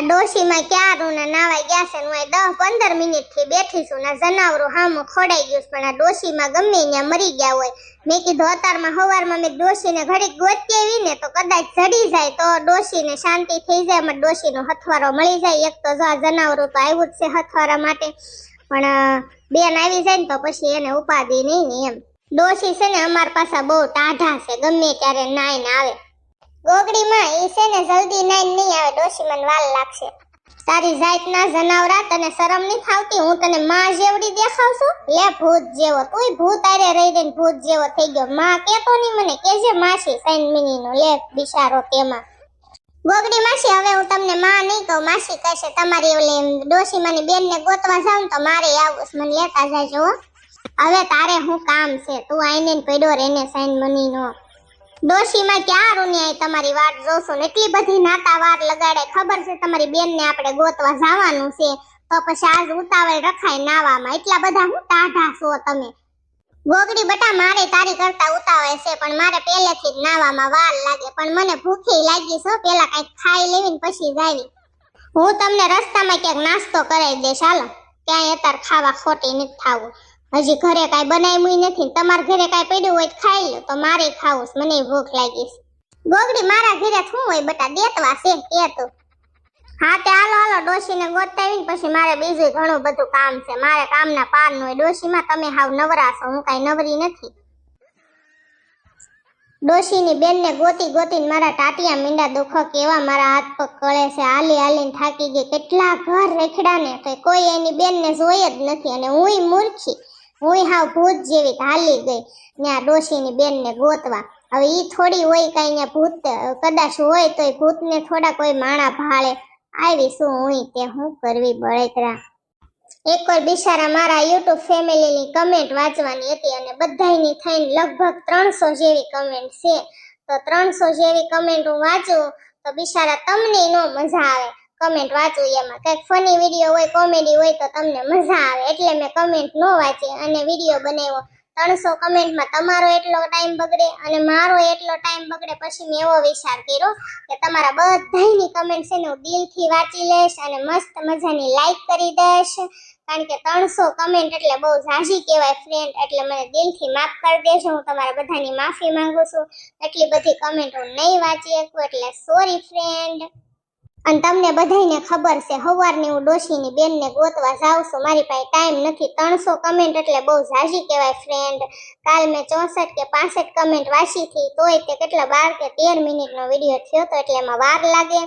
આ ડોશીમાં ક્યારું ને નાવાઈ ગયા છે હું દસ પંદર મિનિટથી બેઠી છું ને જનાવરો હામું ખોડાઈ ગયું પણ આ ડોશીમાં ગમે ત્યાં મરી ગયા હોય. મેં કીધું અતારમાં હવારમાં મેં ડોશીને ઘડીક ગોતી આવી ને તો કદાચ જડી જાય તો ડોશીને શાંતિ થઈ જાય મને ડોશીનો હથવારો મળી જાય. એક તો જો આ જનાવરો તો આવ્યું જ છે હથવારા માટે, પણ બેન આવી જાય ને તો પછી એને ઉપાધિ નહીં ને એમ. ડોશી છે ને અમાર પાસે બહુ ટાઢા છે, ગમે ત્યારે નાઈને આવે. ગોગડીમાં ઈ છે ને જલ્દી નાઈને નહીં આવે, ડોશી મને વાલ લાગશે. તારી જાતના જનાવરા તને શરમ નહીં થાવતી હું તને માં જેવડી દેખાવ છું. લે ભૂત જેવો, તુંય ભૂત આરે રહી રહીને ભૂત જેવો થઈ ગયો. માં કેતો નહીં મને કેજે માસી, સાઈન મિનીનો, લે બિશારો તેમાં. ગોગડી માસી, હવે હું તમને માં નહીં કહું, માસી કહેશે, તમારી ઓલી બેન બેનને ગોતવા જાઉં તો મારે આવું મને લેતા જાજો જુઓ હવે તારે હું કામ છે? તું આઈને ને પડ્યો રેને સાઈન મનીનો. ડોશીમાં ક્યાં રૂની તમારી વાટ જોશું ને? એટલી બધી નાતા વાર લગાડે. ખબર છે તમારી બેનને આપણે ગોતવા જવાનું છે. તો પછી આજ ઉતાવળ રખાય નાવામાં. એટલા બધા હું ટાઢા છો તમે. ગોગડી બટા, મારે તારી કરતા ઉતાવળ છે, પણ મારે પહેલેથી જ નાવામાં વાર લાગે. પણ મને ભૂખી લાગી છે પેલા કંઈક ખાઈ લેવી પછી જાવી હું તમને રસ્તામાં ક્યાંક નાસ્તો કરાવી દઈશ. હાલો, ક્યાંય અત્યારે ખાવા ખોટી નથી થાવું. હજી ઘરે કાંઈ બનાવ્યું નથી તમારા ઘરે કાંઈ પડ્યું હોય ખાઈ લો તો મારે ખાવું મને ભૂખ લાગી ગોગડી, મારા ઘરે શું હોય બટા? દેતવા છે કે તો. હા, તે હાલો હાલો, ડોશીને ગોતતા આવીને પછી મારે બીજું ઘણું બધું કામ છે. મારે કામના પાર હોય. ડોશીમાં તમે હાવ નવરા છો, હું કાંઈ નવરી નથી. ડોશીની બેનને ગોતી ગોતીને મારા ટાટિયા મીંડા દુખો કેવા મારા હાથ પગ કળે છે. હાલી હાલીને થાકી ગઈ. કેટલા ઘર રેખડા ને તો કોઈ એની બેનને જોઈ જ નથી અને હુંય મૂર્ખી. હુંય હાવ ભૂત જેવી હાલી ગઈ. ત્યાં ડોશીની બેનને ગોતવા. હવે ઈ થોડી હોય કાંઈ ને ભૂત, કદાચ હોય તોય ભૂતને થોડા કોઈ માણા ભાળે. આવી શું હું તે હું કરવી બળેતરા? એક વાર બિચારા મારા યુટ્યુબ ફેમિલીની કમેન્ટ વાંચવાની હતી અને બધાયની થઈને લગભગ ત્રણસો જેવી કમેન્ટ છે. તો ત્રણસો જેવી કમેન્ટ હું વાંચું તો બિચારા તમને નો મજા આવે. કમેન્ટ વાંચું એમાં. કંઈક ફની વીડિયો હોય કોમેડી હોય તો તમને મજા આવે. એટલે મેં કમેન્ટ નો વાંચી અને વીડિયો બનાવ્યો. ત્રણસો કમેન્ટમાં તમારો એટલો ટાઈમ બગડે અને મારો એટલો ટાઈમ બગડે પછી મેં એવો વિચાર કર્યો કે તમારા બધાની કમેન્ટ છે ને હું દિલથી વાંચી લઈશ અને મસ્ત મજાની લાઈક કરી દઈશ. કારણ કે ત્રણસો કમેન્ટ એટલે બહુ ઝાઝી કહેવાય ફ્રેન્ડ એટલે મને દિલથી માફ કરી દેજો. હું તમારા બધાની માફી માંગુ છું. એટલી બધી કમેન્ટ હું નહીં વાંચી શકું. એટલે સોરી ફ્રેન્ડ અને તમને બધાયને ખબર છે, હવારની હું ડોશીની બેનને ગોતવા જાઉં છું. મારી પાસે ટાઈમ નથી. ત્રણસો કમેન્ટ એટલે બહુ ઝાઝી કહેવાય ફ્રેન્ડ કાલ મેં ચોસઠ કે પાસઠ કમેન્ટ વાંચી હતી, તોય તે કેટલા બાર કે તેર મિનિટનો વીડિયો થયો તો એટલે એમાં વાર લાગે.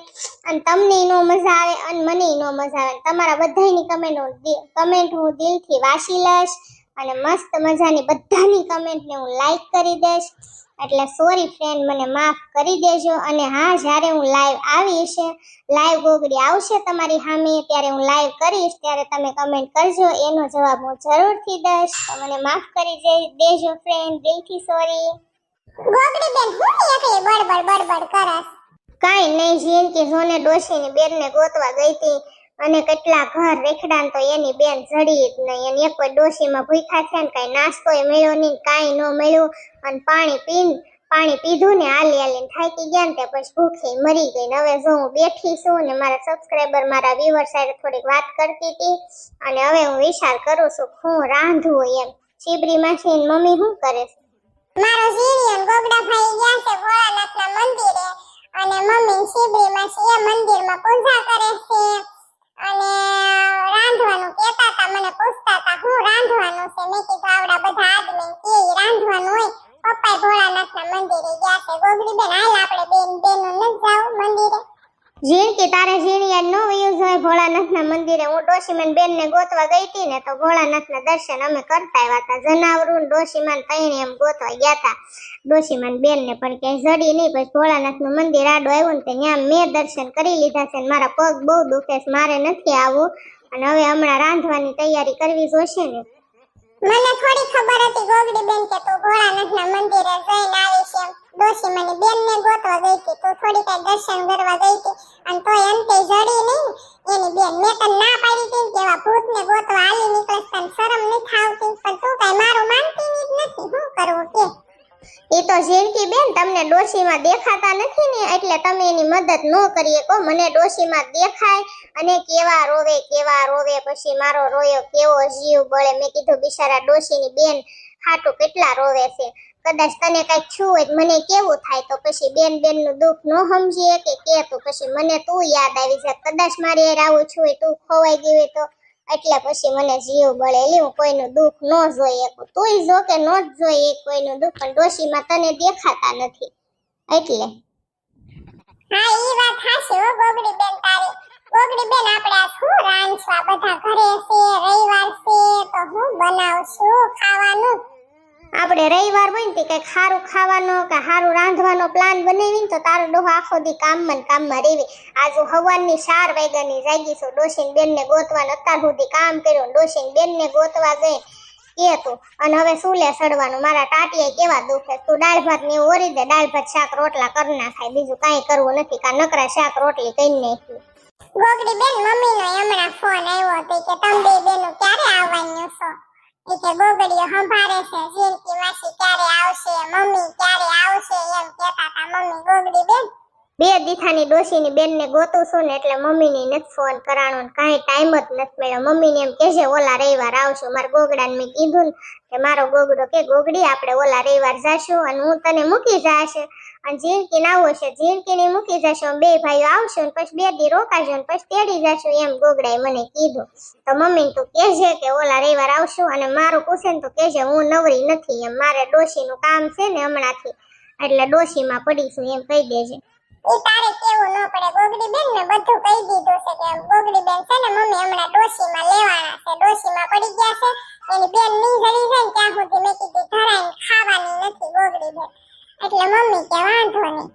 અને તમને નો મજા આવે અને મને નો મજા આવે. તમારા બધાયની કમેન્ટ હું કમેન્ટ હું દિલથી વાંચી લઈશ. અને મસ્ત મજાની બધાની કમેન્ટને હું લાઈક કરી દઈશ. એટલે સોરી ફ્રેન્ડ મને માફ કરી દેજો અને હા જ્યારે હું લાઈવ આવીશ લાઈવ ગોગડી આવશે તમારી સામે ત્યારે હું લાઈવ કરીશ ત્યારે તમે કમેન્ટ કરજો એનો જવાબ હું જરૂરથી દઈશ. તો મને માફ કરી દેજો ફ્રેન્ડ દિલથી સોરી ગોગડી બેન હું એકલી બડબડ બડબડ કરસ? કાઈ નહીં જિંદગી જોને ડોશીની બેનને ગોતવા ગઈ હતી અને કેટલા ઘર રેખડાન તો એની બેન જડી જ નહીં. અને એક ડોશીમાં ભૂખ્યા છે ને કાંઈ નાસ્તોય મળ્યો નહીં કાંઈ ન મળ્યું. અને પાણી પીન, પાણી પીધું ને હાલી હાલીને થાકી ગયા ને તે પછી ભૂખી મરી ગઈ ને હવે જો હું બેઠી છું ને મારા સબસ્ક્રાઈબર મારા વ્યુઅર સાથે થોડીક વાત કરતી હતી અને હવે હું વિચાર કરું છું હું રાંધું એમ. શિબરી માસી મમ્મી શું કરે છે? મારો ઝીણિયન ગોગડા ભાઈ ગયા છે ભોળાનાથના મંદિરે અને મમ્મી શિબરી માસી એ મંદિરમાં પૂજા કરે છે. અને રાંધવાનું કહેતા હતા, મને પૂછતા હતા, હું રાંધવાનું છે? મેં કીધું, આવડા બધા આદમી કે રાંધવાનું હોય. પપ્પા ભોળાનાથના મંદિરે ગયા છે. ગોગડી બેન હાલ આપણે બેન બેનું ન જાવ મંદિરે. ઝીણકી તારે ઝીણિયા નો વ્યુઝ હોય ભોળાનાથના મંદિરે. હું ડોશીમાન બેનને ગોતવા ગઈ હતી ને તો ભોળાનાથના દર્શન અમે કરતા આવ્યા હતા. જનાવરું ડોશીમાન તઈને એમ ગોતવા ગયા હતા. ડોશીમાન બેનને પણ ક્યાંય જડી નહીં, પછી ભોળાનાથનું મંદિર આડો આવ્યું ને ત્યાં મેં દર્શન કરી લીધા છે ને મારા પગ બહુ દુખે છે, મારે નથી આવવું. અને હવે હમણાં રાંધવાની તૈયારી કરવી જોશે ને. મને થોડી ખબર હતી ગોગડી બેન કે તું ભોળાનાથના મંદિરે જઈને આવીશ છે ડોશી મને બેનને ગોતવા ગઈ હતી, તું થોડી કઈ દર્શન કરવા ગઈ હતી. અને તોય અંતે જડી નહીં. એની બેન મેં તને ના પાડી હતી કે એવા ભૂતને ગોતવા હાલી નીકળે તને શરમ નહીં આવતી? પણ તું કઈ મારું માનતી જ નથી. શું કરવું કે? એ તો ઝીણકી બેન તમને ડોશીમાં દેખાતા નથી ને, એટલે તમે એની મદદ ન કરીએ કો મને ડોશીમાં દેખાય અને કેવા રોવે કેવા રોવે, પછી મારો રોયો કેવો જીવ બળે. મેં કીધું, બિચારા ડોશીની બેન ખાટું કેટલા રોવે છે. કદાચ તને કંઈક છું મને કેવું થાય? તો પછી બેન બેનનું દુઃખ ન સમજીએ કે કે? તો પછી મને તું યાદ આવી જાય. કદાચ મારી યાર આવું છું તું ખોવાઈ ગઈ હોય તો એટલે પછી મને જીવ બળે. એટલે હું કોઈનું દુઃખ ન જોઈ શકું. તુંય જો કે ન જ જોઈએ કોઈનું દુઃખ, પણ ડોશીમાં તને દેખાતા નથી. એટલે. હા, ઈ વાત હાચી ઓ ગોગડી બેન તારી. ગોગડી બેન આપણે આ શું રાંધશું બધા ઘરે છે, રવિવાર છે, તો હું બનાવશું ખાવાનું? આપણે રવિવાર હોય ને કંઈક સારું ખાવાનો કે સારું રાંધવાનો પ્લાન બનાવીને તો તારો ડોહો આખો દી કામમાં ને કામમાં રેવી. આજુ હવારની ચાર વાગ્યાની જાગી છું ડોશીન બેનને ગોતવાનું અત્યાર સુધી કામ કર્યું ડોશીન બેનને ગોતવા ગઈ કે તું અને હવે સુલે સડવાનું? મારા ટાટિયા કેવા દુખે તું દાળ ભાત ને ઓરી દે, દાળ ભાત શાક રોટલા કરી નાખાય બીજું કાંઈ કરવું નથી, કા નકરા શાક રોટલી કઈ નાખ્યું. ગોગડી બેન, મમ્મીનો હમણાં ફોન આવ્યો હતો કે તમે બેનો ક્યારે આવવાનું છો? એ કે ગોગડીઓ સંભાળે છે જીનકી માસી ક્યારે આવશે, મમ્મી ક્યારે આવશે એમ કહેતા હતા. મમ્મી ગોગડી બેન, બે દીથાની ડોશીની બેનને ગોતું છું ને એટલે મમ્મીને નથી ફોન કરાણો ને કાંઈ ટાઈમ જ નથી મળ્યો. મમ્મીને એમ કહેજે, ઓલા રવિવાર આવશું. મારા ગોગડાને મેં કીધું ને કે મારો ગોગડો કે, ગોગડી, આપણે ઓલા રવિવાર જાશું અને હું તને મૂકી જાશે. અને ના આવું હશે. જીણકીને મૂકી જશું બે ભાઈઓ આવશું ને પછી બે દી રોકાશું ને પછી તેડી જશું એમ ગોગડાએ મને કીધું. તો મમ્મીને તું કહેજે કે ઓલા રવિવાર આવશું અને મારું પૂછે ને તો કહેજે હું નવરી નથી એમ. મારે ડોશીનું કામ છે ને હમણાંથી. એટલે ડોશીમાં પડીશું એમ કહી દેજે. ઈ તારે કેવું ન પડે. ગોગડી બેન ને બધું કહી દીધું છે કે ગોગડી બેન છે ને મમ્મી હમણાં ડોશીમાં લેવાના છે. પડી ગયા છે. એની બેનની જડી જાય ખાવાની નથી ગોગડી બેન એટલે મમ્મી કે વાંધો નહીં.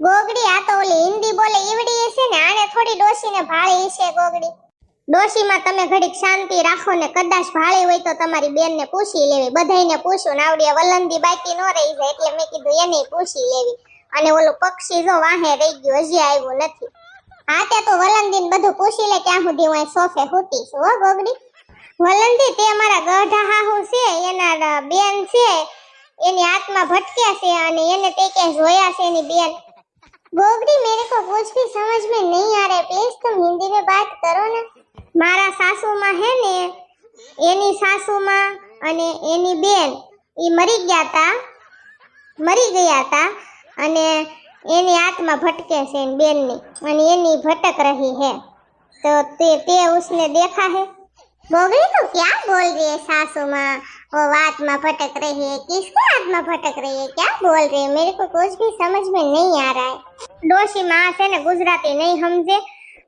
ગોગડી આ તો ઓલી હિન્દી બોલે ઈવડી છે ને, આને થોડી ડોશીને ભાળી છે ગોગડી. ડોશીમાં તમે ઘડીક શાંતિ રાખો ને, કદાચ ભાળી હોય તો તમારી બેનને પૂછી લેવી. બધાને પૂછો ને વલંદી બાકી ન રહી જાય એટલે મેં કીધું એને પૂછી લેવી. અને ઓલું પક્ષી જો વાહે રહી ગયું, હજી આવ્યું નથી. હા તે તો વલંદીને બધું પૂછી લે, ત્યાં સુધી હું સોફે છું હો ગોગડી. વલંદી તે મારા ગઢા હાહુ છે, એના બેન છે એની આત્મા ભટક્યા છે અને એને તે ક્યાંય જોયા છે એની બેન गोगड़ी मेरे को कुछ भी समझ में नहीं आ रहा है प्लीज तुम हिंदी में बात करो ना મારા સાસુમાં હે ને એની સાસુમાં અને એની બેન ઈ મરી ગયા તા મરી ગયા તા અને એની આત્મા ભટકે છે એની બેનની અને એની ભટક રહી है तो ते ते उसने देखा है गोगड़ी तो क्या बोल रही है सासू माँ वो आत्मा भटक रही है किसकी आत्मा भटक रही है क्या बोल रही है मेरे को कुछ भी समझ में नहीं आ रहा है ડોશી માં છે ને ગુજરાતી નહીં સમજે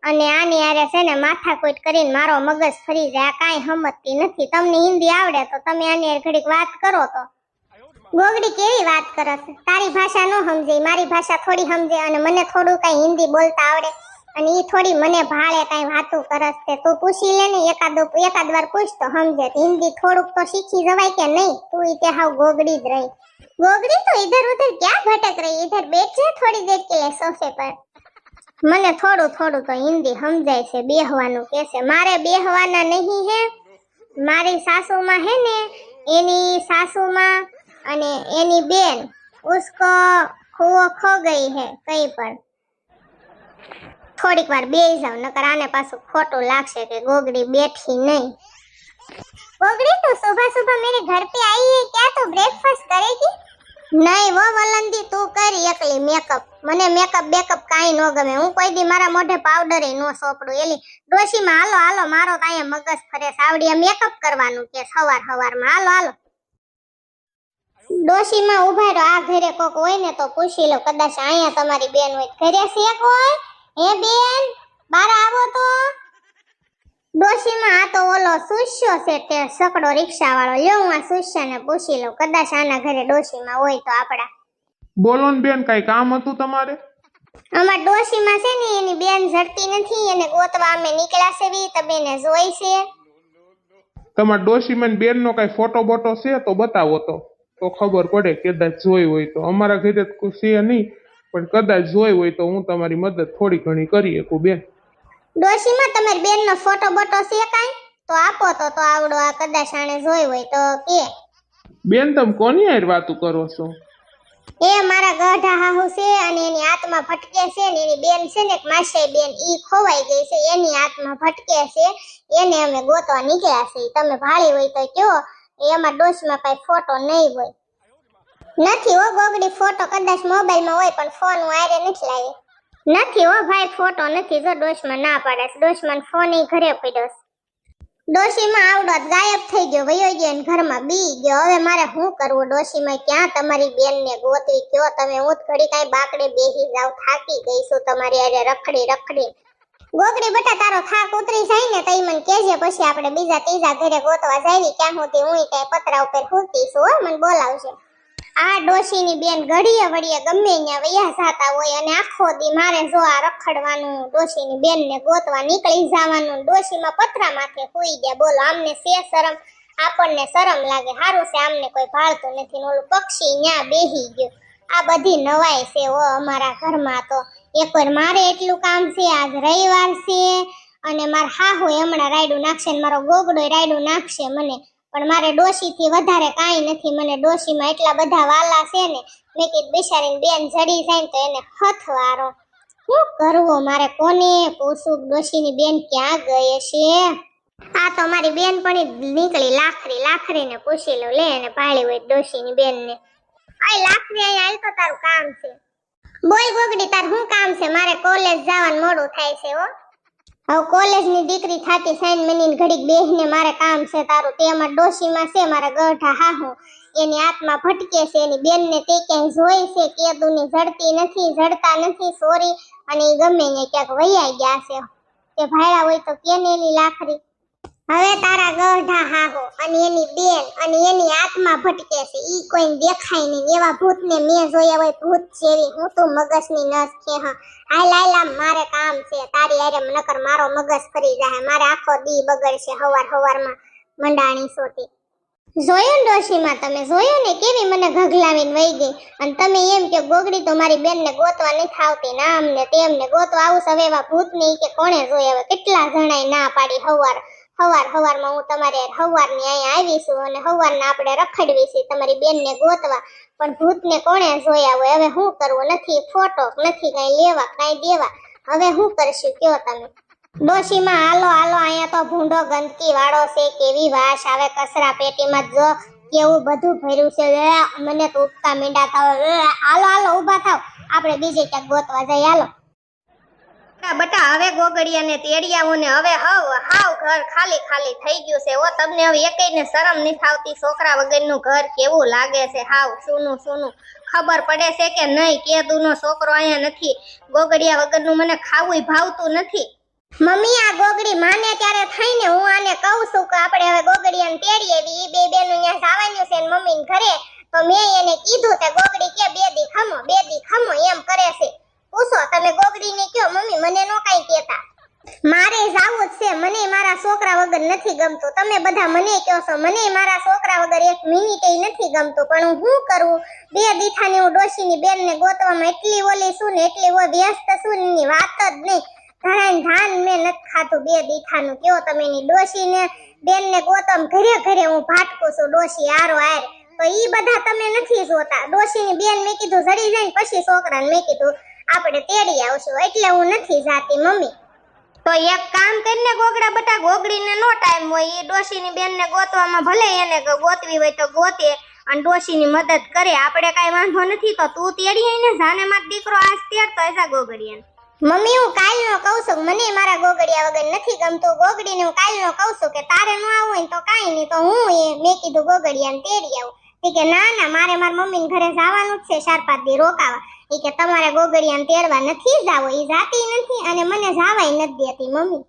અને આની આરે છે ને માથાકૂટ કરીને મારો મગજ ફરી જાય આ કાંઈ સમજતી નથી તમને હિન્દી આવડે તો તમે આની હારે ઘડીક વાત કરો તો ગોગડી કેવી વાત કરે છે તારી ભાષા ન સમજે મારી ભાષા થોડી સમજે અને મને થોડું કઈ હિન્દી બોલતા આવડે અને ઈ થોડી મને ભાળે કઈ વાતો કરસ તે. તું પૂછી લે ને, એકાદ એકાદ વાર પૂછ તો સમજે. હિન્દી થોડુંક તો શીખી જવાય કે નહીં? તું ઈ તે હાવ ગોગડી જ રહી. ગોગડી તો ઇધર ઉધર ક્યાં ભટક રહી? ઇધર બેઠ થોડી દેર કે સોફે પર. મને થોડું થોડું તો હિન્દી સમજાય છે, બેહવાનું કે છે. મારે બેહવાના નહીં હે. મારી સાસુમાં હે ને, એની સાસુમાં અને એની બેન. ઉસકો ખુવો ખો ગઈ હે, કઈ પણ. થોડીક વાર બેસી જાવ નકર આને પાછું ખોટું લાગશે કે ગોગડી બેઠી નહીં गोगड़ी तो सुबह सुबह मेरे घर पे आई है क्या तो ब्रेकफास्ट करेगी નહીં વો વલંદી તું કર એકલી મેકઅપ મને મેકઅપ બેકઅપ કાંઈ ન ગમે હું કોઈ દી મારા મોઢે પાવડર નો સોપડું એલી ડોશીમાં હાલો હાલો મારો તો અહીંયા મગજ ફરે સાવડીએ મેકઅપ કરવાનું કે સવાર સવારમાં હાલો હાલો ડોશીમાં ઉભા રહો આ ઘરે કોક હોય ને તો પૂછી લો કદાચ અહીંયા તમારી બેન હોય ઘરે શેક હોય હે બેન બાર આવો તો. ડોશીમાં આ તો ઓલો સુસ્યો છે તે સકડો રિક્ષા વાળો લ્યો હું આ સુસ્યાને પૂછી લઉં. કદાચ આના ઘરે ડોશીમાં હોય તો આપડા. બોલો ને બેન કઈ કામ હતું તમારે? અમાર ડોશીમાં છે ને એની બેન ઝડતી નથી એને ગોતવા અમે નીકળ્યા છે વી તમે એને જોઈ છે. તમાર ડોશીમાં બેનનો કઈ ફોટો બોટો છે તો બતાવો તો. તો ખબર પડે કદાચ જોઈ હોય તો. અમારા ઘરે છે નહીં. પણ કદાચ જોઈ હોય તો હું તમારી મદદ થોડી ઘણી કરી શકું બેન. ડોશીમાં તમારી બેનનો ફોટો બોટો છે કાંઈ? તો આપો તો તો આવડો આ કદાચ આણે જોઈ હોય તો કે. બેન તમે કોની હારે વાતું કરો છો? એ મારા ગઢા હાહુ છે અને એની આત્મા ભટકે છે ને એની બેન છે ને એક માસાઈ બેન ઈ ખોવાઈ ગઈ છે એની આત્મા ભટકે છે. એને અમે ગોતવા નીકળ્યા છે તમે ભાળી હોય તો કયો. એમાં ડોશમાં કાંઈ ફોટો નહીં હોય. નથી હો ગોગડી, ફોટો કદાચ મોબાઈલમાં હોય પણ ફોન હું આરે નથી લાવી નથી હો ભાઈ, ફોટો નથી જો ડોશમાં ના પાડે છે. ફોન ઘરે પડ્યો ડોશીમાં આવડો ગાયબ થઈ ગયો, વયો ગયો ને ઘરમાં બી ગયો. હવે મારે શું કરવું ડોશીમાં? ક્યાં તમારી બેનને ગોતવી? કયો તમે હું ઘડી કાંઈ બાકડે બેસી જાવ, થાકી ગઈ છું તમારી આજે રખડી રખડી. ગોગડી, બટા તારો થાક ઉતરી જાય ને તઈ મને કેજે પછી આપણે બીજા ત્રીજા ઘરે ગોતવા જાવી ક્યાં સુધી હું કઈ પતરા ઉપર હુતી છું મને બોલાવશે આ ડોશીની બેન ઘડીએ વળીએ ગમે ત્યાં વૈયા જાતા હોય અને આખો દી મારે જો આ રખડવાનું ડોશીની બેનને ગોતવા નીકળી જવાનું, ડોશીમાં પથરા માથે હોઈ ગયા, બોલો, આમને સે શરમ? આપણને શરમ લાગે. સારું છે, આમને કોઈ ભાળતું નથી ઓલું પક્ષી ન્યા બેહી ગયું. આ બધી નવાઈ છે ઓ અમારા ઘરમાં તો. એકવાર મારે એટલું કામ છે, આજ રવિવાર છે અને માર હાહુ હમણાં રાયડું નાખશે ને મારો ગોગડો રાયડું નાખશે મને. પણ મારે ડોશીથી વધારે કાંઈ નથી. મને ડોશીમાં એટલા બધા વાલા છે ને, મેં કીધું બિચારીને બેન જડી જાય તો એને હથવારો. શું કરવો મારે કોને પૂછું? ડોશીની બેન ક્યાં ગઈ છે આ તો મારી બેન પણ નીકળી લાખરી લાખરીને પૂછી લઉં લે એને પાળી હોય ડોશીની બેનને. આ લાખરી અહીંયા આય તો તારું કામ છે. બોલ ગોગડી, તાર શું કામ છે? મારે કોલેજ જવાનું મોડું થાય છે હો. હવે કોલેજની દીકરી થાતી સાઈન મની ઘડીક બેહને મારે કામ છે તારું. તેમાં ડોશીમાં છે, મારા ગઢા હાહુ. એની આત્મા ભટકે છે, એની બેનને તે ક્યાંય જોઈ છે, કેદુની જડતી નથી, જડતા નથી, સોરી. અને એ ગમે ને ક્યાંક વૈયા ગયા છે. તે ભાયડા હોય તો કેને એની લાખરી હવે તારા ગઢા હાહો અને એની બેન અને એની આત્મા ભટકે છે. ઈ કોઈને દેખાય નહીં. એવા ભૂતને મેં જોયા હોય ભૂત જેવી. હું તું મગજની નસ છે, હા. હાલ હાલ મારે કામ છે. તારી આરે નકર મારો મગજ ફરી જાય મારે આખો દી બગડશે હવાર હવારમાં મંડાણી સોટી. જોયું ડોશીમાં તમે? જોયું ને? કેવી મને ઘગલાવીને વહી ગઈ. અને તમે એમ કે ગોગડી તો મારી બેનને ગોતવા નથી આવતી. ના અમને તેમને ગોતવા આવું હવે એવા ભૂત નહીં કે કોણે જોયા હવે કેટલા જણાય ના પાડી હવાર હવાર હવારમાં હું તમારે હવારની અહીંયા આવીશું અને હવારના આપણે રખડવીશું તમારી બેનને ગોતવા. પણ ભૂતને કોણે જોયા હોય? હવે હું કરવું? નથી. ફોટો નથી. કઈ લેવા, કઈ દેવા. હવે હું કરશું? કયો તમે? ડોશીમાં, હાલો હાલો, અહીંયા તો ભૂંડો ગંદકી વાળો છે. કેવી વાસ આવે કચરા પેટીમાં જો કેવું બધું ભર્યું છે. મને તો ઉપકા મીંડા થાવ. હાલો હાલો, ઊભા થાવ. આપણે બીજે ક્યાંક ગોતવા જઈએ. હાલો. બટા, હવે ગોગડિયાને તેડિયાઓને હવે હવ, હાવ ઘર ખાલી ખાલી થઈ ગયું છે. ઓ, તમને હવે એકેયને શરમ નથી આવતી? છોકરા વગરનું ઘર કેવું લાગે છે? હાવ, સૂનું સૂનું. ખબર પડે છે કે નહીં? કેદુનો છોકરો અહીંયા નથી. ગોગડિયા વગરનું મને ખાવું ભાવતું નથી. મમ્મી, આ ગોગડી માને ત્યારે થઈને હું આને કહું છું કે આપણે હવે ગોગડિયાને તેડીએ ઈ બે બેનું અહીંયા જવાનું છે ને મમ્મીને ઘરે. તો મેં એને કીધું કે ગોગડી કે, બે દી ખમો, બે દી ખમો, એમ કરે છે. પૂછો, તમે ગોગડીને કયો મમ્મી, મને નો કાંઈ કહેતા. મારે જાવું જ છે, મને મારા છોકરા વગર નથી ગમતું. તમે બધા મને કહો છો, મને મારા છોકરા વગર એક મિનિટે નથી ગમતું. પણ હું શું કરું? બે દીઠાની હું ડોશીની બેનને ગોતવામાં એટલી ઓલી છું ને, એટલી ઓ વ્યસ્ત છું ને વાત જ નહીં. ઘણા ધાન મેં નથી ખાધું બે દીઠાનું. કયો તમે એની ડોશીને બેનને ગોતમ ઘરે ઘરે હું ભાટકું છું, ડોશી આરો આર તો ઈ બધા તમે નથી જોતા. ડોશીની બેન મેં કીધું, જડી જાય પછી પછી છોકરાને મેં કીધું. આપણે તેડી આવશું એટલે હું નથી જાતી મમ્મી. તો એક કામ કરીને ગોગડા બટા ગોગડીને નો ટાઈમ હોય એ ડોશીની બેનને ગોતવામાં ભલે એને ગોતવી હોય તો ગોતે અને ડોશીની મદદ કરે. આપણે કાંઈ વાંધો નથી તો તું તેડી આઈને જાને માર દીકરો આજ તેડતો એસા ગોગડીએ. મમ્મી હું કાલનો કહું છું મને મારા ગોગડિયા વગર નથી ગમતું. ગોગડીને હું કાલનો કહું છું કે તારે ન આવવું હોય ને તો કાંઈ નહીં તો હું એ મેં કીધું ગોગડિયાને તેડી આવું. કે ના ના મારે મારા મમ્મીને ઘરે જવાનું જ છે ચાર પાંચ દી રોકાવા. ઈ કે તમારે ગોગડિયાને તેડવા નથી જાવો એ જાતી નથી અને મને જાવાય નથી દેતી મમ્મી.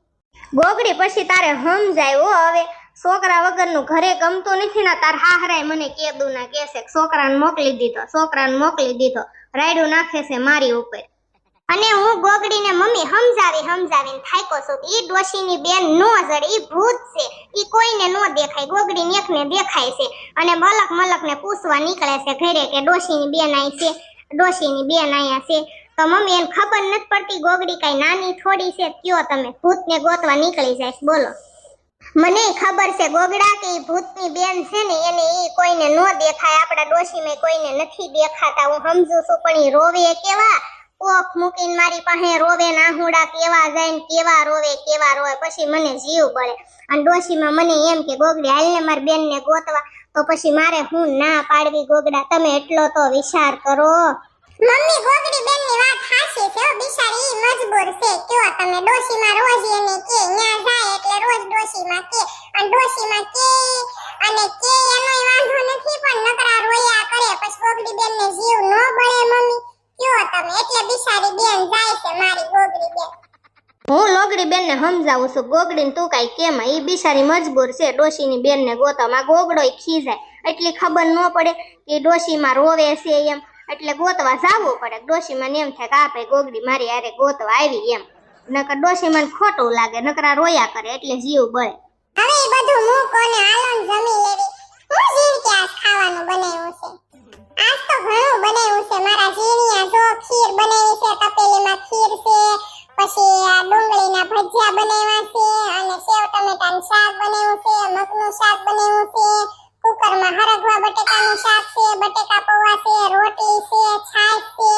ગોગડી પછી તારે સમજાય હો હવે છોકરા વગરનું ઘરે ગમતું નથી ને તાર હાહરાય મને કેદુ ના કેસે છોકરાને મોકલી દીધો છોકરાને મોકલી દીધો રાયડું નાખે છે મારી ઉપર. અને હું ગોગડીને મમ્મી સમજાવી સમજાવીને થાયકો છું ઈ ડોશીની બેન નો જડે ઈ ભૂત છે. ઈ કોઈને નો દેખાય ગોગડીને એકને દેખાય છે. અને મલક મલકને પૂછવા નીકળે છે ઘરે કે ડોશીની બેન આઈ છે. ડોશીની બેન અહીંયા છે. તો મમ્મી, એને ખબર નથી પડતી ગોગડી કઈ નાની થોડી છે, કયો તમે? ભૂતને ગોતવા નીકળી જાય બોલો. મને ખબર છે, ગોગડા કે ભૂતની બેન છે ને, એને એ કોઈને ન દેખાય. આપણા ડોશીમાં કોઈને નથી દેખાતા. હું સમજુ છું, પણ એ રોવે કેવા? કોખ મૂકીને મારી પાસે રોવે નાહુડા કેવા જાય ને કેવા રોવે કેવા રોવે. પછી મને જીવ બળે. અને ડોશીમાં મને એમ કે, ગોગડી હાલને મારી બેનને ગોતવા. તો પછી મારે હું ના પાડવી ગોગડા? તમે એટલો તો વિચાર કરો. મમ્મી, ગોગડી બેનની વાત હાચી છે બિચારી મજબૂર છે. કયો તમે ડોશીમાં રોજ એને કે, ન્યા જાય એટલે રોજ ડોશીમાં કે. અને ડોશીમાં કે અને કે એનો વાંધો નથી, પણ નકરા રોયા કરે. પછી ગોગડી બેન ને જીવ નો બળે મમ્મી. કયો તમે? એટલે બિચારી બેન જાય છે મારી ગોગડી. હું લોગડી બેનને સમજાવું છું, ગોગડીને તું કાંઈ કેમ? એ બિચારી મજબૂર છે, ડોશીની બેનને ગોતવામાં ગોગડોય ખીજાય. એટલી ખબર ન પડે કે ડોશીમાં રોવે છે એમ. એટલે ગોતવા જાવું પડે. ડોશીમાં એમ થાય કે આ ભાઈ ગોગડી મારી હારે ગોતવા આવી એમ. નકર ડોશીમાં ખોટું લાગે, નકરા રોયા કરે, એટલે જીવ બળે. હવે એ બધું મૂકો ને હાલો જમી લેવી. હું ઝીણકે આજ ખાવાનું બનાવ્યું છે? આજ તો ઘણું બનાવ્યું છે. મારા જીણિયા જો ખીર બનાવી છે, તપેલીમાં ખીર છે પછી આ ડુંગળીના ભજીયા બનાવ્યા છે, અને સેવ, ટમેટાનું શાક બનાવ્યું છે, મગનું શાક બનાવ્યું છે, કુકરમાં હરગવા બટેકાનું શાક છે, બટેકા પૌવા છે, રોટલી છે, છાશ છે,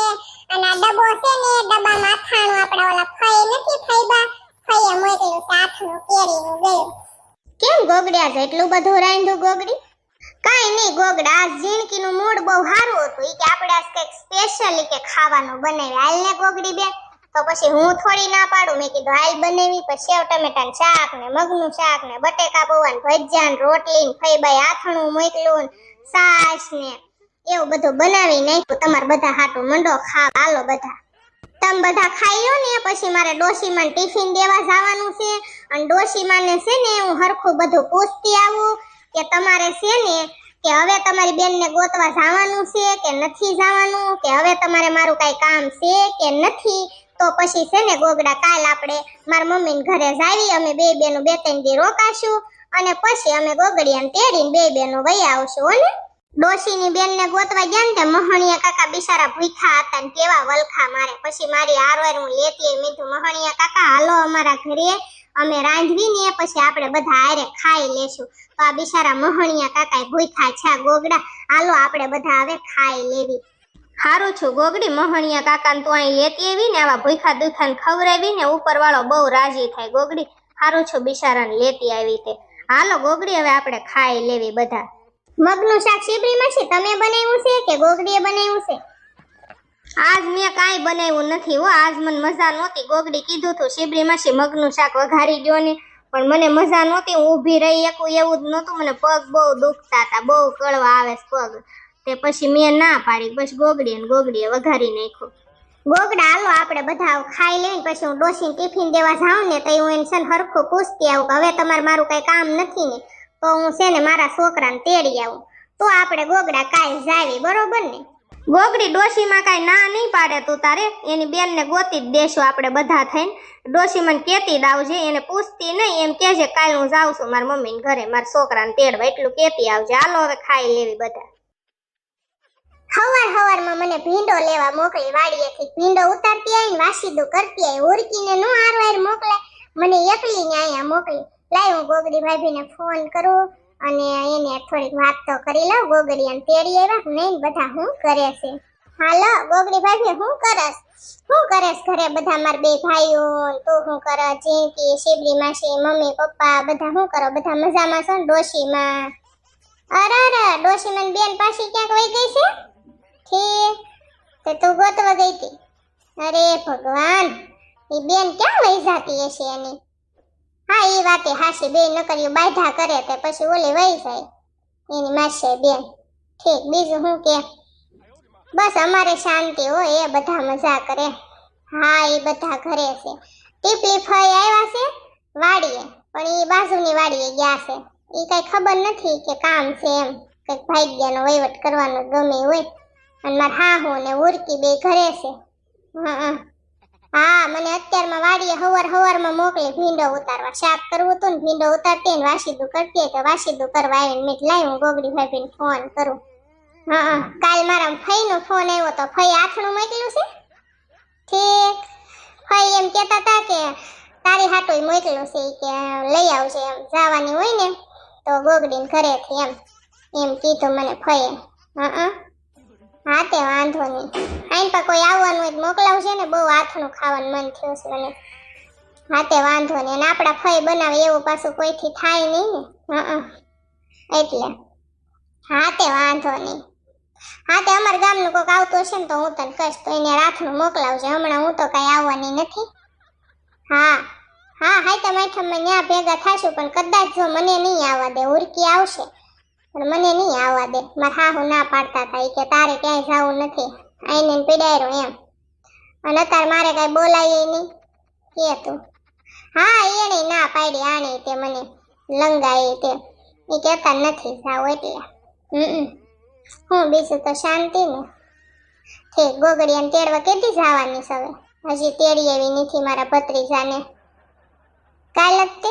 અને આ ડબ્બો છે ને ડબ્બામાં અથાણું આપણા ઓલા ફઈ નથી ફઈબા ફઈએ મોકલ્યું છે આથનું કેરીનું ગયું કેમ ગોગડ્યા છે? એટલું બધું રાંધ્યું ગોગડી? કાઈ નહીં, ગોગડા આજ ઝીણકીનું મૂડ બહુ સારું હતું. કે આપણે આજ કંઈક સ્પેશિયલી કે ખાવાનું બનાવી હાલ ને ગોગડી બેન તો પછી હું થોડી ના પાડું. મેં કીધું, હાલ બનાવી, પછી સેવ ટમેટાનું શાક ને મગનું શાક ને બટેકા પૌવાન ભજીયા ને રોટલી ને ફઈબાઈ આથણું મોકલું છાશ ને એવું બધું બનાવી નાખ્યું. તમારે બધા હાટું મંડો ખાવા. હાલો બધા. તમે બધા ખાઈ લો ને, પછી મારે ડોશીમાં ટિફિન દેવા જવાનું છે. અને ડોશીમાને છે ને, હું હરખું બધું પૂછતી આવું કે તમારે છે ને, કે હવે તમારી બેનને ગોતવા જવાનું છે કે નથી જવાનું? કે હવે તમારે મારું કાંઈ કામ છે કે નથી? તો પછી છે ને ગોગડા, કાલ આપણે મારા મમ્મીને ઘરે જાવી અમે બે બેનું બે ત્રણ દી રોકાશું અને પછી અમે ગોગડીયાને તેડીને બે બેનું વહી આવશું, હો ને? ડોશીની બેનને ગોતવા ગયા ને તે મહણિયા કાકા બિચારા ભૂખા હતા ને કેવા વલખા મારે. પછી મારી હારવાર હું લેતી આવી. મેં કીધું મહણિયા કાકા, હાલો અમારા ઘરે, અમે રાંધવી ને પછી આપણે બધા હારે ખાઈ લેશું. તો આ બિચારા મહણિયા કાકા ભૂખા છે ગોગડા, હાલો આપણે બધા હવે ખાઈ લેવી. હારું છું ગોગડી મોહણિયા કાકાને તું અહીં લેતી આવી ને આવા ભૂખા દુખાને ખવડાવી ને ઉપરવાળો બહુ રાજી થાય. ગોગડી હારું છું બિચારાને લેતી આવી તે. હાલો ગોગડી હવે આપણે ખાઈ લેવી બધા. મગનું શાક શીબરીમાં છે? તમે બનાવ્યું છે કે ગોગડીએ બનાવ્યું છે? આજ મેં કાંઈ બનાવ્યું નથી હો આજ મને મજા નહોતી. ગોગડી કીધું તું શીબરી માસી મગનું શાક વઘારી દો ને. પણ મને મજા નહોતી હું ઊભી રહી એકું એવું જ નહોતું. મને પગ બહુ દુખતા હતા બહુ કળવા આવે પગ. તે પછી મેં ના પાડી, બસ ગોગડીએ ને ગોગડીએ વઘારી નાખ્યું. ગોગડા, હાલો, આપણે બધા ખાઈ લઈને પછી હું ડોસીને ટિફિન દેવા જાઉં ને તો હું એને છે ને હરખું પૂછતી આવું કે હવે તમારે મારું કઈ કામ નથી ને, તો હું છે ને મારા છોકરાને તેડી આવું. તો આપણે ગોગડા કાંઈ જાવી, બરોબર ને? ગોગડી ડોશીમાં કાંઈ ના નહીં પાડે તું તારે, એની બેનને ગોતી જ દેશું આપણે બધા થઈને. ડોશી મને કહેતી જ આવજે, એને પૂછતી નહીં, એમ કહેજે, કાલ હું જાઉં છું મારા મમ્મીને ઘરે, મારા છોકરાને તેડવા. એટલું કહેતી આવજે, હાલો, હવે ખાઈ લેવી બધા હવાર હવારમાં મને ભીંડો લેવા મોકલી વાડીએથી. ભીંડો ઉતારતી આવીને વાસીદું કરતી આવી ઉરકીને નો હારવાર મોકલે. મને એકલીને અહીંયા મોકલી. લાય હું ગોગડી ભાભીને ફોન કરું અને એને થોડીક વાત તો કરી લઉં. ગોગડી અને તેડી આવ્યા. નહીં બધા હું કરે છે? હાલો, ગોગડી ભાભી, હું કરસ? હું કરસ ઘરે બધા મારા બે ભાઈઓ? ને તું શું કર? ચીંકી શિબરી માસી, મમ્મી, પપ્પા, બધા શું કરો? બધા મજામાં છો ને ડોશીમાં? અરે અરે ડોશીમાં બેન પાછી ક્યાંક વહી ગઈ છે? ઠીક તો તું ગોતવા ગઈ હતી. અરે ભગવાન એ બેન ક્યાં વહી જાતી હશે એની? હા એ વાતે હાસી બે નકરીઓ બાધા કરે તે પછી ઓલી વહી જાય. એની માસે બેન. ઠીક, બીજું શું કે? બસ અમારે શાંતિ હોય, એ બધા મજા કરે. હા એ બધા ઘરે છે. ટીપલી ફઈ આવ્યા છે? વાડીએ. પણ એ બાજુની વાડીએ ગયા છે. એ કઈ ખબર નથી કે કામ છે એમ. કંઈક ભાગ્યનો વહીવટ કરવાનો ગમે હોય. અને મારા હાહુ ને ઉરકી બે ઘરે છે. હા હા. હા, મને અત્યારમાં વાડીએ હવાર હવારમાં મોકલી ભીંડો ઉતારવા. શાક કરવું હતું ને ભીંડો ઉતારતી ને વાસીદું કરતી તો વાસીદું કરવા આવીને મેં લાવી હું ગોગડી ભાભીને ફોન કરું. હા હા. કાલ મારા ફઈનો ફોન આવ્યો તો ફઈ આઠણું મોકલ્યું છે? ઠીક. ફઈ એમ કહેતા હતા કે, તારી હાટું મોકલ્યું છે કે લઈ આવજે એમ. જવાની હોય ને, તો ગોગડીને ઘરેથી એમ. એમ કીધું મને ફઈએ. હા હા. તે વાંધો નહીં. આઈન પણ કોઈ આવવાનું હોય તો મોકલાવશે ને, બહુ હાથનું ખાવાનું મન થયું છે મને. હા, તે વાંધો નહીં. અને આપણા ફઈ બનાવે એવું પાછું કોઈથી થાય નહીં ને. હા એટલે. હા, તે વાંધો નહીં. હા, તે અમારા ગામનું કોઈક આવતું હશે ને તો હું તને કહીશ, તો એને રાખનું મોકલાવજે. હમણાં હું તો કાંઈ આવવાની નથી. હા. હા હા તો માઠમમાં ત્યાં ભેગા થાશું, પણ કદાચ જો મને નહીં આવવા દે, ઉરકી આવશે. પણ મને નહીં આવવા દે. મારા હાહુ ના પાડતા હતા એ કે તારે ક્યાંય જવું નથી. આઈને પીડાયરો એમ. અને અત્યારે મારે કાંઈ બોલાય નહીં. કે તું? હા એને ના પાડી. આણે તે મને લંગાઈ તે. એ કહેતા નથી જાવ એટલે. હમ હું બીજું તો શાંતિ ને. ઠીક ગોગડિયાને તેડવા કેટલી જવાની હવે? હજી તેડી એવી નથી મારા ભત્રીજાને. કાલ જ તે?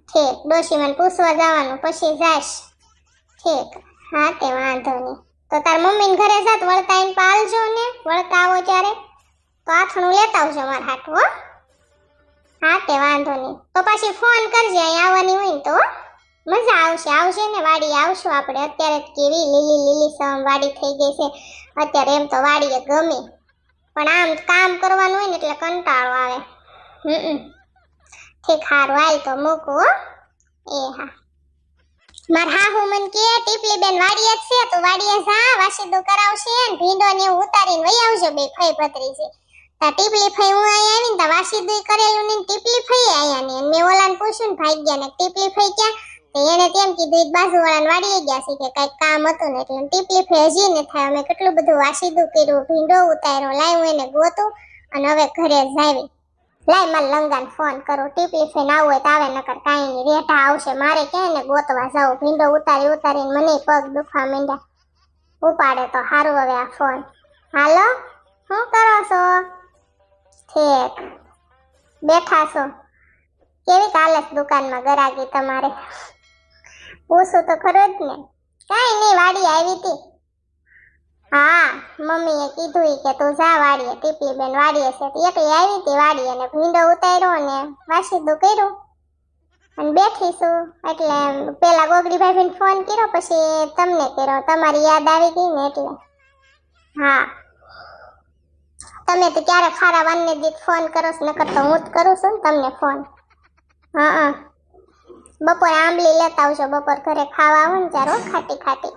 ઠીક, ડોશીમાને પૂછવા જવાનું, પછી જાશ ઠીક. હા, તે વાંધો નહીં. તો તાર મમ્મીને ઘરે જાત વળતા એને પાલજો ને. વળતા આવો ત્યારે તો આથણું લેતા આવજો મારા હાટું, હો. હા, તે વાંધો નહીં. તો પછી ફોન કરજે, અહીં આવવાની હોય ને તો મજા આવશે આવશે ને વાડી આવશું આપણે. અત્યારે કેવી લીલી લીલી સમ વાડી થઈ ગઈ છે. અત્યારે એમ તો વાડીએ ગમે. પણ આમ કામ કરવાનું હોય ને એટલે કંટાળો આવે. હમ. ઠીક, હારું, હાલ તો મૂકું, હો. એ હા. માર હાહુ મન કે, ટીપલી બેન વાડીએ છે, તો વાડીએ જા, વાસીદો કરાવશે ને, ભીંડો ને એવું ઉતારીને વઈ આવજો બે ફઈ પતરી છે. તા ટીપલી ફઈ હું અહીંયા આવીને તા વાસીદો કરેલું ને ટીપલી ફઈ આયા ને મેં ઓલાને પૂછ્યું ને ગયા ને ટીપલી ફઈ ક્યાં? તો એને તેમ કીધું બાજુ બાજુવાળાને વાડીએ ગયા છે કે કઈ કામ હતું ને એટલે ટીપલી ફઈ હજી ને થાય. અમે કેટલું બધું વાસીદું કર્યું, ભીંડો ઉતાર્યો, લાવ્યું એને ગોતું અને હવે ઘરે જ આવી લાય માર લંગાને ફોન કરો ટીપલી ફેન આવું હોય તો આવે, નકર કાંઈ નહીં. રેઠા આવશે, મારે ક્યાંય ને ગોતવા જવું ભીંડો ઉતારી ઉતારીને મને પગ દુખવા માંડ્યા. ઉપાડે તો સારું હવે આ ફોન હાલો? શું કરો છો? ઠીક. બેઠા છો. કેવી કાલે દુકાનમાં ગરાગી તમારે? પૂછું તો ખરું જ ને. કાંઈ નહીં, વાડી આવી હતી. હા મમ્મીએ કીધું ઈ કે તું જા વાડીએ પીપી બેન વાડીએ છે. તો એકલી આવી હતી વાડીએ ને ભીંડો ઉતાર્યો ને વાસીદું કર્યું. અને બેઠી છું. એટલે પેલા ગોગડી ભાભીને ફોન કર્યો પછી તમને કર્યો. તમારી યાદ આવી ગઈ ને એટલે. હા. તમે તો ક્યારે ખારા વાનને દીધ ફોન કરો છો નકર તો હું જ કરું છું ને તમને ફોન. હા હા. બપોરે આંબલી લેતા આવજો બપોર ઘરે ખાવા આવો ને હો, ખાટી ખાટી.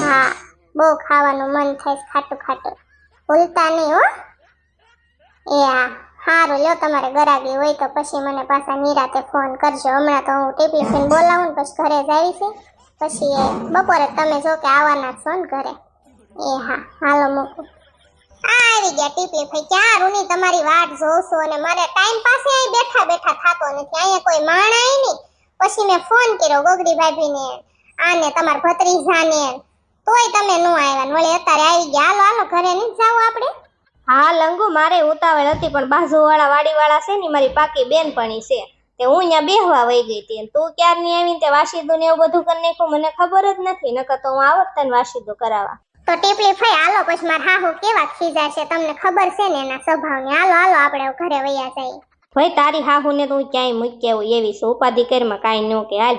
હા. બહુ ખાવાનું મન થાય ખાટું ખાટું. ભૂલતા નહીં હો. એ હા સારું લ્યો તમારે ગરાગી હોય તો પછી મને પાછા નિરાતે ફોન કરજો. હમણાં તો હું ટીપી ફીને બોલાવું ને પછી ઘરે જ છે. પછી બપોરે તમે જો કે આવવાના છો ને ઘરે. એ હા, હાલો મૂકું. આ આવી ગયા ટીપલી ભાઈ ક્યાં રૂની તમારી વાટ જોઉં છું અને મારે ટાઈમ પાસે અહીં બેઠા બેઠા થતો નથી. અહીંયા કોઈ માણાય નહીં. પછી મેં ફોન કર્યો ગોગડી ભાભીને આને, તમારા ભત્રીજાને. તોય તમે નો આવ્યા વળી અત્યારે આવી ગયા. હાલો હાલો ઘરે નહીં જાવ આપણે? હા લંગુ મારે ઉતાવળ હતી પણ બાજુવાળા વાડીવાળા છે ને મારી પાકી બેનપણી છે. તે હું અહીંયા બેહવા વહી ગઈ હતી અને તું ક્યારની આવીને તે વાસીદું ને એવું બધું કરી નાખ્યું મને ખબર જ નથી. નકર તો હું આવત તને વાસીદું કરાવવા. તો ટીપલી ફઈ હાલો પછી મારા હાહુ કેવા ખીજા છે તમને ખબર છે ને એના સ્વભાવને. હાલો હાલો આપણે ઘરે વૈયા જઈએ. ભાઈ તારી હાહુ ને તું ક્યાંય મૂકી આવું એવી છે. ઉપાધિ કરીમાં કાંઈ ન કે. હાલ.